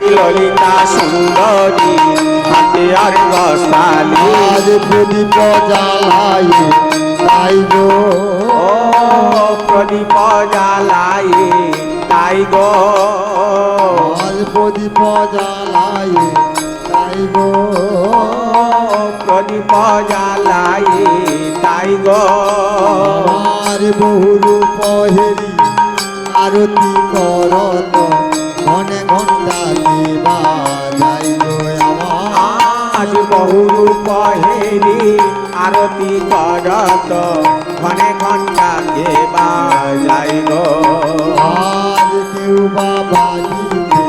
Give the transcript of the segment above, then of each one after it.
ললিতা সুন্দরী হাতে আর বস্তালি আজ প্রদীপ জ্বালাই তাই গো। ও প্রদীপ জ্বালাই তাই গো। আজ প্রদীপ জ্বালাই তাই গো। প্রদীপ জ্বালাই তাই গো। আমার বহু রূপ হেরি আরতি করত। আজ বহু রূপ হেরি আরতি করত। ঘনে ঘণ্টা কে বাজাই গো আজ কেউ বা বাজিছে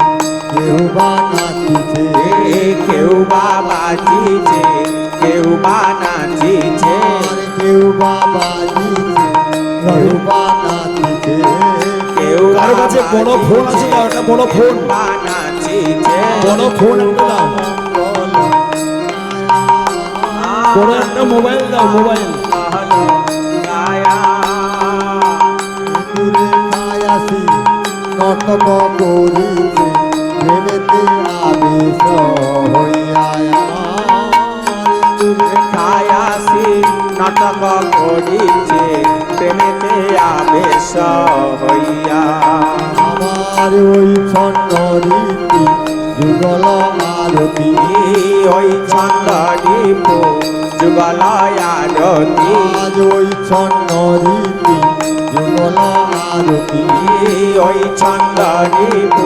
কেউ বা নাচিছে। কেউ বা বাজিছে কেউ বা নাচিছে। কেউ বা বাজিছে কেউ বা নাচিছে। কেউ কারও কাছে বড় ফোন আছে তো একটা বড় ফোন বা নাচিছে। বড় ফোন একটা দাও মোবাইল দাও, মোবাইল। ছায়াসি নাটক করিছে প্রেমেতে আবেশ হইয়া খায়াসি নাটক করিছে প্রেমেতে আবেশ হইয়া আমার ওই ছন্ন রীতি যুগল আরতি ওই ছন্দ দীপু যুগলয়ারতি আজ ওই ছন্ন রীতি যুগল আরতি। ওই ছন্দ দীপু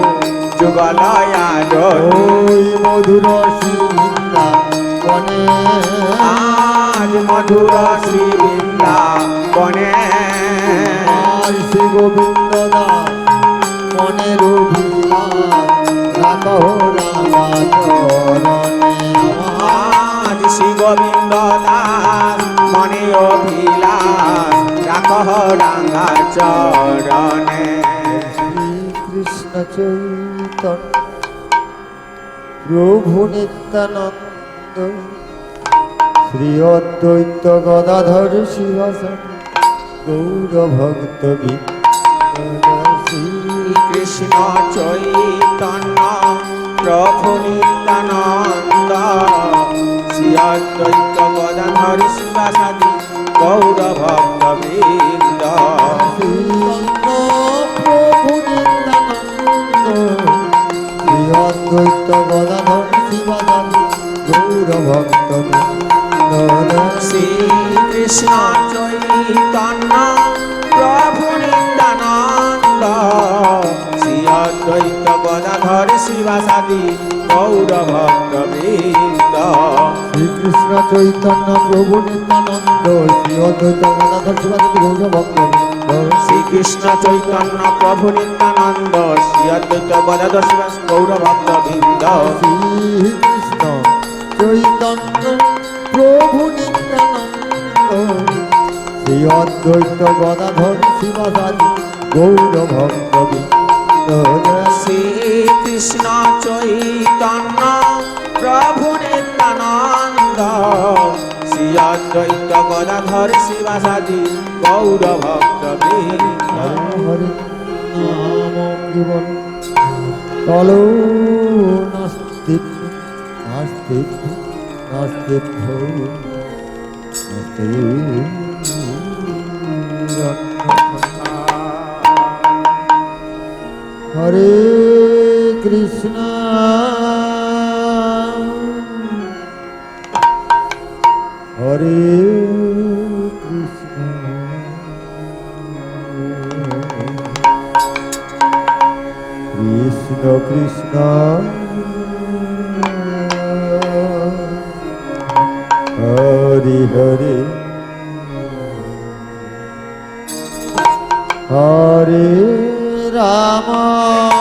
যুগলয়ারতি ওই মধুর শিলিন্দা কনে আজ মধুর শ্রী বৃন্দাবনে আর শ্রী গোবিন্দ দাস মনের অভিলাষ রাখো গোবিন্দ দাস মনে অভিলাষ রাখ রাঙা চরণে। কৃষ্ণ চৈতন্য প্রভু নিত্যানন্দ শ্রী অদ্বৈত গদাধর শিবাসন গৌর ভক্ত কৃষ্ণ চৈতন্য প্রভু শ্রী অদ্বৈত গদাধর শিবাসাদি গৌর ভক্ত বৃন্দ অদ্বৈত গদাধর শিবাসন গৌর ভক্ত শ্রী কৃষ্ণ চৈতন্য প্রভু নিত্যানন্দ। শ্রী অদ্বৈত গদাধর শিবাসাদি গৌর ভক্ত বৃন্দ শ্রীকৃষ্ণ চৈতন্য প্রভু নিত্যানন্দ শ্রী অদ্বৈত গদাধর শিবাসন গৌর ভক্ত। শ্রীকৃষ্ণ চৈতন্য প্রভু নিত্যানন্দ শ্রী অদ্বৈত গদাধর শিবাস গৌর ভক্ত বৃন্দ। শ্রীকৃষ্ণ চৈতন্য প্রভু নিত্যানন্দ শ্রী অদ্বৈত গদাধর শিবাসাদি গৌর ভক্ত শ্রীকৃষ্ণ অদ্বৈত গদাধর শিবাসাদি গৌর ভক্ত হরে নাম জীবন চলো নাস্তি নাস্তি নাস্তি হরে কৃষ্ণ। হরে হরি হরি রাম।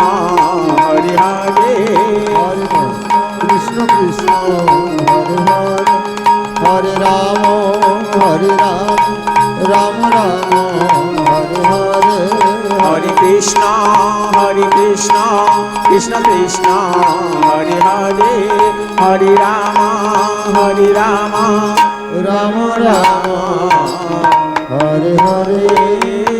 কৃষ্ণ হরে কৃষ্ণ কৃষ্ণ কৃষ্ণ হরে হরে হরে রাম হরে রাম রাম রাম হরে হরে